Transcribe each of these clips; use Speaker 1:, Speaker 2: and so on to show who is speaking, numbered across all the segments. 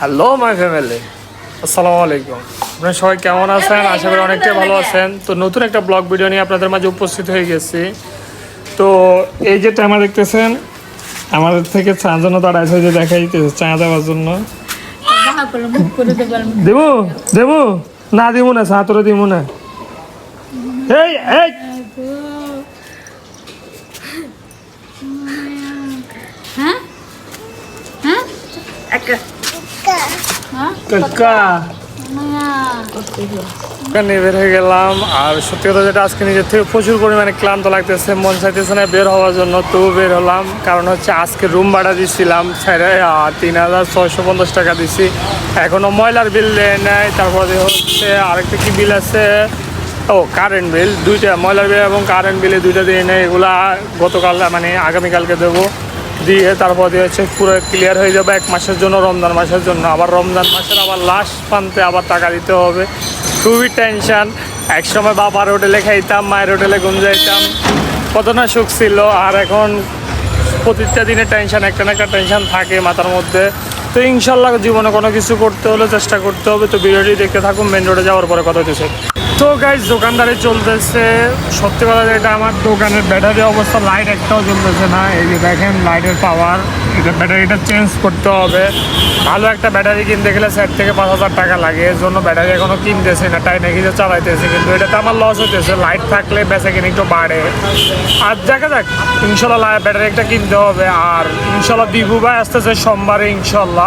Speaker 1: Hello my family আসসালামু আলাইকুম। আপনারা সবাই কেমন আছেন? আশা করি অনেকটাই ভালো আছেন। তো নতুন একটা ব্লগ ভিডিও নিয়ে আপনাদের মাঝে উপস্থিত হয়ে গেছি। তো এই যে টাইমা দেখতেছেন আমাদের থেকে চা জন্য তারা আছে যে দেখা দিতেছে চা দেওয়ার জন্য।
Speaker 2: দেখা করে মুখ করে দেবার
Speaker 1: দেবো দেবো না দিব না চা তোরা দিব না। এই এই।
Speaker 2: হ্যাঁ? হ্যাঁ? হ্যাঁ
Speaker 1: কাকা বের হয়ে গেলাম। আর সত্যি কথা যেটা আজকে নিজের থেকে প্রচুর পরিমাণে ক্লান্ত লাগতেছে মন চাইতেছে না বের হওয়ার জন্য বের হলাম। কারণ হচ্ছে আজকে রুম ভাড়া দিছিলাম তিন হাজার ছয়শো পঞ্চাশ টাকা দিছি। এখনও ময়লার বিল দেয় নাই তারপরে হচ্ছে আরেকটা কি বিল আছে? ও কারেন্ট বিল দুইটা ময়লার বিল এবং কারেন্ট বিলে দুইটা দিয়ে নেই এগুলা গতকাল মানে আগামীকালকে দেবো। দিয়ে তারপর দিয়ে হচ্ছে পুরো ক্লিয়ার হয়ে যাবে এক মাসের জন্য, রমজান মাসের জন্য। আবার রমজান মাসের আবার লাস্ট পান্তে আবার টাকা দিতে হবে। খুবই টেনশন একসময় বাবার হোটেলে খাইতাম, মায়ের হোটেলে যাইতাম কত না সুখ ছিল। আর এখন প্রতিটা দিনে টেনশান একটা না একটা টেনশান থাকে মাথার মধ্যে। তো ইনশাল্লাহ জীবনে কোনো কিছু করতে হলে চেষ্টা করতে হবে। তো ভিডিওটি দেখতে থাকুন মেন রোডে যাওয়ার পরে কথা হতেছে তো গাইজ দোকানদারি চলতেছে। সত্যি কথা যেটা আমার দোকানের ব্যাটারি অবস্থা লাইট একটাও জ্বলতেছে না। এই যে দেখেন লাইটের পাওয়ার এটা ব্যাটারিটা চেঞ্জ করতে হবে। ভালো একটা ব্যাটারি কিনতে গেলে চার থেকে পাঁচ হাজার টাকা লাগে। এর জন্য ব্যাটারি এখনও কিনতেছে না টাইনে ঘিরে চালাইতেছে। কিন্তু এটাতে আমার লস হতেছে লাইট থাকলে বেচা কিনে একটু বাড়ে। আর দেখা যাক, ইনশাল্লাহ ব্যাটারি একটা কিনতে হবে। আর ইনশাল্লাহ দিবু ভাই আসতেছে সোমবারে, ইনশাল্লাহ।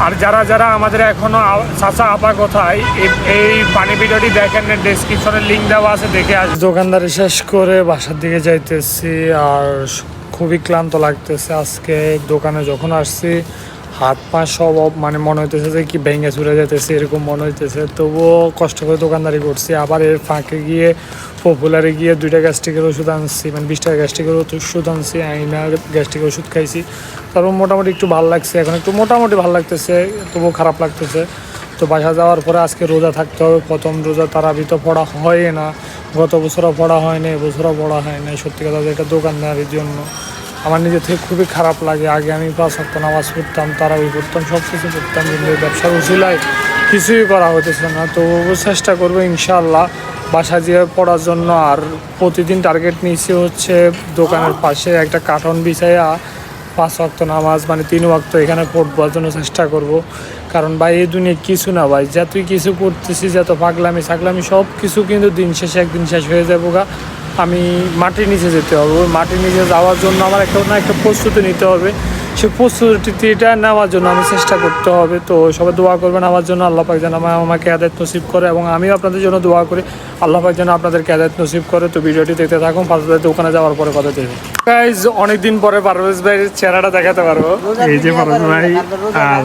Speaker 1: আর যারা যারা আমাদের এখনও চাচা আপা কোথায়, এই- এই পানি ভিডিওটি দেখেন ডেসক্রিপশনে লিঙ্ক দেওয়া আছে, দেখে আস দোকানদারি শেষ করে বাসার দিকে যাইতেছি, আর খুবই ক্লান্ত লাগতেছে। আজকে দোকানে যখন আসছি হাত পা সব মানে মনে হইতেছে যে কি ভেঙে চুরে যেতেছে এরকম মনে হইতেছে। তবুও কষ্ট করে দোকানদারি করছি। আবার এর ফাঁকে গিয়ে পপুলারে গিয়ে দুইটা গ্যাস্ট্রিকের ওষুধ আনছি মানে বিশ টাকা গ্যাস্ট্রিকের ওষুধ আনছি আইনা গ্যাস্ট্রিকের ওষুধ খাইছি। তারপর মোটামুটি একটু ভালো লাগছে। এখন একটু মোটামুটি ভালো লাগতেছে, তবুও খারাপ লাগতেছে। তো বাসা যাওয়ার পরে আজকে রোজা থাকতে হবে। প্রথম রোজা তারাবি তো পড়া হয় না। গত বছরও পড়া হয় না এবছরও পড়া হয় না সত্যি কথা এটা দোকানদারির জন্য। আমার নিজের থেকে খুবই খারাপ লাগে। আগে আমি পাঁচ সপ্ত নামাজ পড়তাম, তারাবি পড়তাম সব কিছু করতাম, কিন্তু ব্যবসার উচিলায় কিছুই করা হতেছে না। তো চেষ্টা করব ইনশাল্লাহ বাসা দিয়ে পড়ার জন্য। আর প্রতিদিন টার্গেট নিয়েছি হচ্ছে দোকানের পাশে একটা কার্টন বিছাইয়া পাঁচ ওয়াক্ত নামাজ মানে তিন ওয়াক্ত এখানে পড়বার জন্য চেষ্টা করব। কারণ ভাই, এই দুনিয়া কিছু না ভাই যা তুই কিছু করতেছিস যত পাগলামি সাগলামি সব কিছু কিন্তু দিন শেষে একদিন শেষ হয়ে যাব গা। আমি মাটির নিচে যেতে হবে। ওই মাটির নিচে যাওয়ার জন্য আমার একটা না একটা প্রস্তুতি নিতে হবে। সে প্রস্তুতিটা নেওয়ার জন্য আমি চেষ্টা করতে হবে। তো সবাই দোয়া করবেন আমার জন্য। আল্লাহ পাক যেন আমা- আমাকে আদায়ত নসিব করে এবং আমিও আপনাদের জন্য দোয়া করি। আল্লাহ পাক যেন আপনাদেরকে আদায়ত নসিব করে। তো ভিডিওটি দেখতে থাকুন। পাঁচদের দোকানে যাওয়ার পরে কথা দেবে গাইজ অনেকদিন পরে পারভেজ ভাইয়ের চেহারাটা দেখাতে পারব। এই যে পারভেজ ভাই আর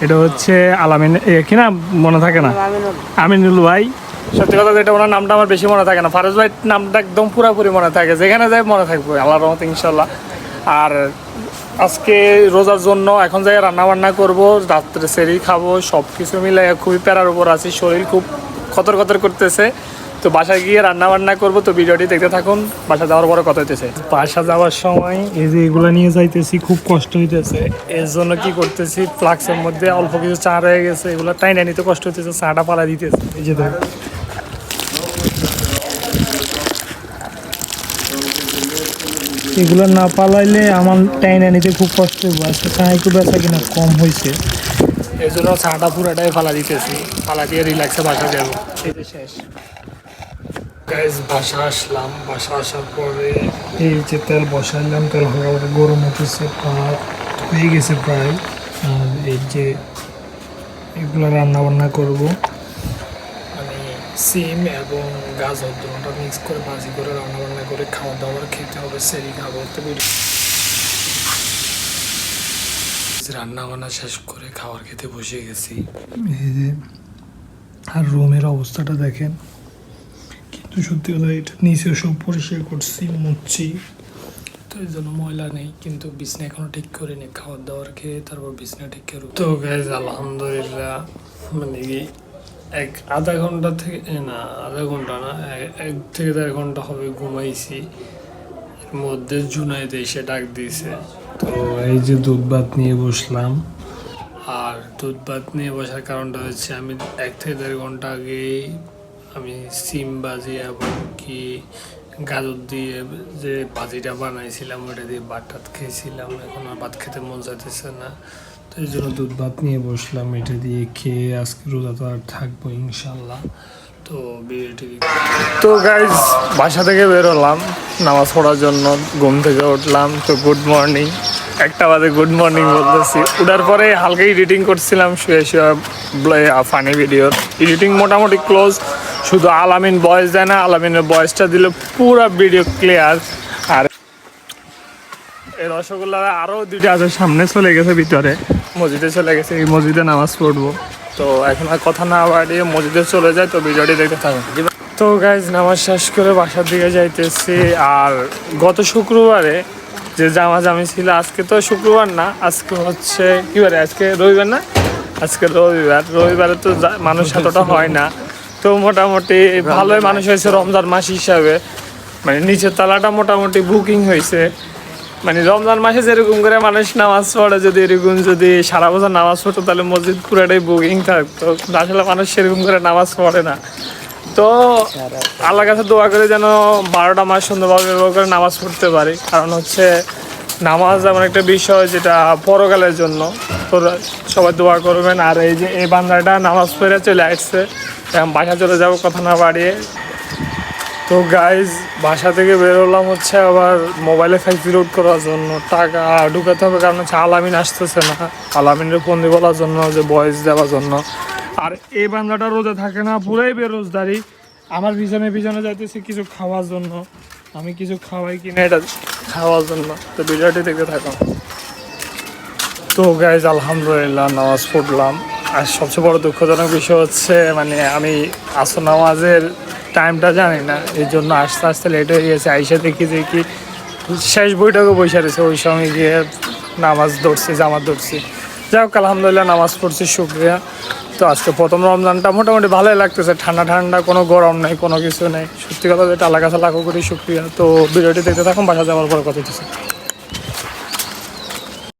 Speaker 1: এটা হচ্ছে আলামিন এ, কি না মনে থাকে না। আমিনুল ভাই। সত্যি কথা যেটা ওনার নামটা আমার বেশি মনে থাকে না। ফারুজ ভাই নামটা একদম পুরোপুরি মনে থাকে যেখানে যাই মনে থাকবে আল্লাহর রহমতে ইনশাল্লাহ আর আজকে রোজার জন্য এখন যাই রান্না বান্না করব রাত্রে সেরি খাব সব কিছু মিলে খুবই প্যারার উপর আছি শরীর খুব খতর খতর করতেছে। তো বাসায় গিয়ে রান্না বান্না করব তো ভিডিওটি দেখতে থাকুন বাসা যাওয়ার পরে কথা হইতেছে। বাসা যাওয়ার সময় এই যে এগুলো নিয়ে যাইতেছি খুব কষ্ট হইতেছে। এর জন্য কি করতেছি ফ্লাক্সের মধ্যে অল্প কিছু চা রয়ে গেছে এগুলো টাইনা নিতে কষ্ট হইতেছে চাটা পালা দিতেছে। এই যে এগুলো না পালাইলে আমার টাইনা নিতে খুব কষ্ট হইব। আজকে চা একটু বেচা কিনা কম হয়েছে এই জন্য চাটা পুরাটাই ফালা দিতেছি। ফালা দিয়ে রিল্যাক্সে বাসা যাব। যে শেষ। গাইজ বাসা আসলাম। বাসা আসার পরে এই যে তেল বসাইলাম তেল করে গরম ভাত হয়ে গেছে প্রায়। আর এই যে এগুলো রান্না বান্না করব। সিম এবং গাজর দুটোটা মিক্স করে ভাজি করে রান্না বান্না করে খাওয়া দাওয়ার খেতে হবে, সেরি খাব, তো রান্না বান্না শেষ করে খাবার খেতে বসে গেছি। এই যে, আর রুমের অবস্থাটা দেখেন। কিন্তু সত্যি কথা এটা নিচে সব পরিষ্কার করছি মুচ্ছি তো এই জন্য ময়লা নেই, কিন্তু বিছনা এখনও ঠিক করে নি খাবার দাবার খেয়ে তারপর বিছনা ঠিক করে তো গ্যাস আলহামদুলিল্লাহ মানে এক আধা ঘণ্টা থেকে না, আধা ঘণ্টা না এক থেকে দেড় ঘণ্টা হবে ঘুমাইছি। এর মধ্যে জুনাইতে এসে ডাক দিয়েছে। তো এই যে দুধ ভাত নিয়ে বসলাম, আর দুধ ভাত নিয়ে বসার কারণটা হচ্ছে আমি এক থেকে দেড় ঘণ্টা আগে আমি সিম বাজি এবং কি গাজর দিয়ে যে বাজিটা বানাইছিলাম ওটা দিয়ে ভাত টাত খেয়েছিলাম। এখন আর ভাত খেতে মন চাইতেছে না। এই জন্য দুধ ভাত নিয়ে বসলাম, এটা দিয়ে খেয়ে আজকে রোজা তো আর থাকব ইনশাল্লাহ তো তো গাইজ বাসা থেকে বেরোলাম, নামাজ পড়ার জন্য ঘুম থেকে উঠলাম, তো গুড মর্নিং একটা বাজে গুড মর্নিং বলতেছি। উঠার পরে হালকা এডিটিং করছিলাম, শুয়ে শুয়ে ফানি ভিডিওর এডিটিং মোটামুটি ক্লোজ শুধু আলামিন বয়েস দেয় না, আলামিনের বয়েসটা দিলে পুরো ভিডিও ক্লিয়ার এই রসগোল্লা আরও দুইটা আছে, সামনে চলে গেছে, ভিতরে। মসজিদে চলে গেছে, এই মসজিদে নামাজ পড়ব। তো এখন আর কথা না বাড়িয়ে মসজিদে চলে যায় তো ভিডিওটি দেখতে থাকুন। তো গাইজ নামাজ শেষ করে বাসার দিকে যাইতেছি, আর গত শুক্রবারে যে জামা জামি ছিল, আজকে তো শুক্রবার না, আজকে হচ্ছে, কি বারে, আজকে রবিবার না? আজকে রবিবার, রবিবারে তো মানুষ এতটা হয় না। তো মোটামুটি ভালোই মানুষ হয়েছে রমজান মাস হিসাবে। মানে নিচের তলাটা মোটামুটি বুকিং হয়েছে। মানে রমজান মাসে যেরকম করে মানুষ নামাজ পড়ে, যদি এরকম যদি সারা বছর নামাজ পড়তো, তাহলে মসজিদ পুরাটাই বুকিং থাকতো। আসলে মানুষ সেরকম করে নামাজ পড়ে না। তো আল্লাহর কাছে দোয়া করে যেন বারোটা মাস সুন্দরভাবে ব্যবহার করে নামাজ পড়তে পারি। কারণ হচ্ছে নামাজ এমন একটা বিষয় যেটা পরকালের জন্য। তো সবাই দোয়া করবেন। আর এই যে এই বান্দাটা নামাজ পড়ে চলে আসছে বাসা চলে যাব, কথা না বাড়িয়ে। তো গাইজ বাসা থেকে বেরোলাম হচ্ছে আবার মোবাইলে ফাইভ লোড করার জন্য। টাকা ঢুকাতে হবে, কারণ হচ্ছে আলামিন আসতেছে না। আলামিনের ফোন দিয়ে বলার জন্য, যে বয়স দেওয়ার জন্য। আর এই বান্দাটা রোজা থাকে না, পুরাই বেরোজদারি আমার পিছনে পিছনে যাইতেছি কিছু খাওয়ার জন্য। আমি কিছু খাওয়াই কিনা এটা খাওয়ার জন্য। তো ভিডিওটি দেখতে থাকো। তো গাইজ আলহামদুলিল্লাহ নামাজ পড়লাম। আর সবচেয়ে বড় দুঃখজনক বিষয় হচ্ছে মানে আমি আসর নামাজের টাইমটা জানি না, এই জন্য আস্তে আস্তে লেট হয়ে গেছে। আইসা দেখি যে শেষ বইটাকে বসে রয়েছে, ওই সময় গিয়ে নামাজ ধরছি, জামাত ধরছি। যাই হোক, আলহামদুলিল্লাহ নামাজ পড়ছি, শুক্রিয়া। তো আজকে প্রথম রমজানটা মোটামুটি ভালোই লাগতেছে, ঠান্ডা ঠান্ডা, কোনো গরম নেই, কোনো কিছু নেই। সত্যি কথা যেটা আল্লাহ কাছে লাখো করি শুক্রিয়া। তো ভিডিওটি দেখতে থাকুন বাসা যাওয়ার পর কথা হচ্ছে।